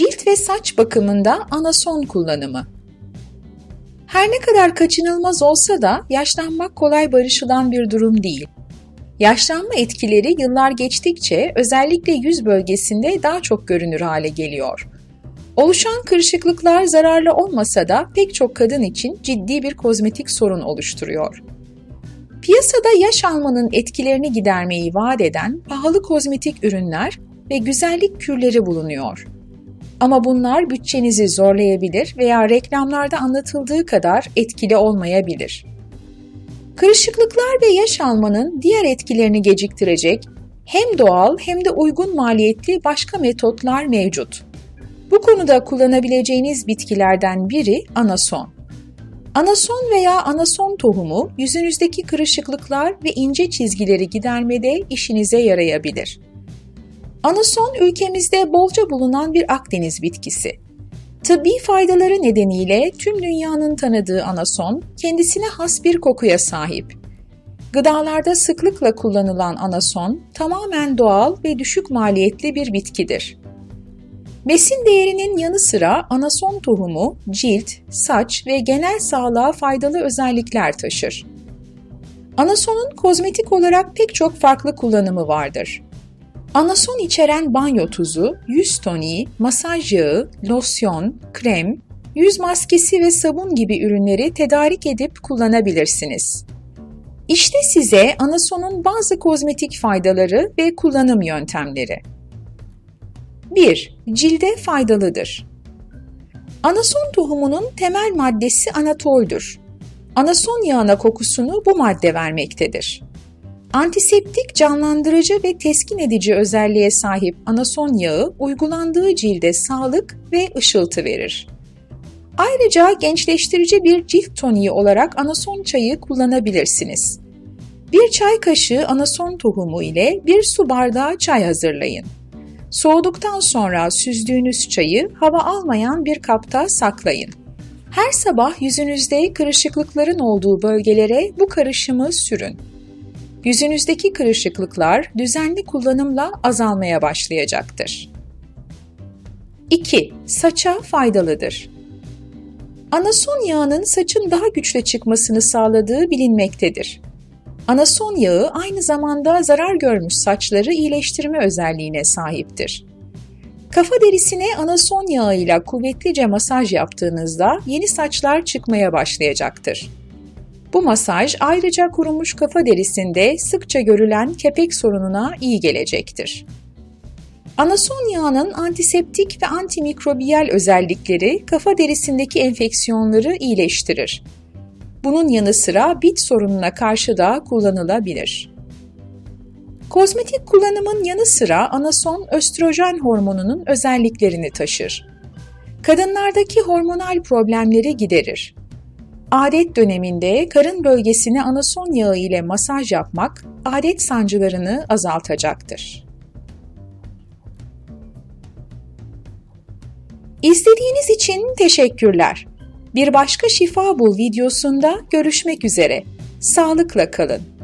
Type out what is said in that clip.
Cilt ve saç bakımında anason kullanımı. Her ne kadar kaçınılmaz olsa da yaşlanmak kolay barışılan bir durum değil. Yaşlanma etkileri yıllar geçtikçe özellikle yüz bölgesinde daha çok görünür hale geliyor. Oluşan kırışıklıklar zararlı olmasa da pek çok kadın için ciddi bir kozmetik sorun oluşturuyor. Piyasada yaş almanın etkilerini gidermeyi vaat eden pahalı kozmetik ürünler ve güzellik kürleri bulunuyor. Ama bunlar bütçenizi zorlayabilir veya reklamlarda anlatıldığı kadar etkili olmayabilir. Kırışıklıklar ve yaş almanın diğer etkilerini geciktirecek hem doğal hem de uygun maliyetli başka metotlar mevcut. Bu konuda kullanabileceğiniz bitkilerden biri anason. Anason veya anason tohumu yüzünüzdeki kırışıklıklar ve ince çizgileri gidermede işinize yarayabilir. Anason ülkemizde bolca bulunan bir Akdeniz bitkisi. Tıbbi faydaları nedeniyle tüm dünyanın tanıdığı anason kendisine has bir kokuya sahip. Gıdalarda sıklıkla kullanılan anason tamamen doğal ve düşük maliyetli bir bitkidir. Besin değerinin yanı sıra anason tohumu cilt, saç ve genel sağlığa faydalı özellikler taşır. Anasonun kozmetik olarak pek çok farklı kullanımı vardır. Anason içeren banyo tuzu, yüz toniği, masaj yağı, losyon, krem, yüz maskesi ve sabun gibi ürünleri tedarik edip kullanabilirsiniz. İşte size anasonun bazı kozmetik faydaları ve kullanım yöntemleri. 1. Cilde faydalıdır. Anason tohumunun temel maddesi anatoldür. Anason yağına kokusunu bu madde vermektedir. Antiseptik, canlandırıcı ve teskin edici özelliğe sahip anason yağı uygulandığı cilde sağlık ve ışıltı verir. Ayrıca gençleştirici bir cilt toniği olarak anason çayı kullanabilirsiniz. Bir çay kaşığı anason tohumu ile bir su bardağı çay hazırlayın. Soğuduktan sonra süzdüğünüz çayı hava almayan bir kapta saklayın. Her sabah yüzünüzde kırışıklıkların olduğu bölgelere bu karışımı sürün. Yüzünüzdeki kırışıklıklar düzenli kullanımla azalmaya başlayacaktır. 2. Saça faydalıdır. Anason yağının saçın daha güçlü çıkmasını sağladığı bilinmektedir. Anason yağı aynı zamanda zarar görmüş saçları iyileştirme özelliğine sahiptir. Kafa derisine anason yağıyla kuvvetlice masaj yaptığınızda yeni saçlar çıkmaya başlayacaktır. Bu masaj ayrıca kurumuş kafa derisinde sıkça görülen kepek sorununa iyi gelecektir. Anason yağının antiseptik ve antimikrobiyal özellikleri kafa derisindeki enfeksiyonları iyileştirir. Bunun yanı sıra bit sorununa karşı da kullanılabilir. Kozmetik kullanımın yanı sıra anason östrojen hormonunun özelliklerini taşır. Kadınlardaki hormonal problemleri giderir. Adet döneminde karın bölgesine anason yağı ile masaj yapmak adet sancılarını azaltacaktır. İzlediğiniz için teşekkürler. Bir başka Şifa Bul videosunda görüşmek üzere. Sağlıkla kalın.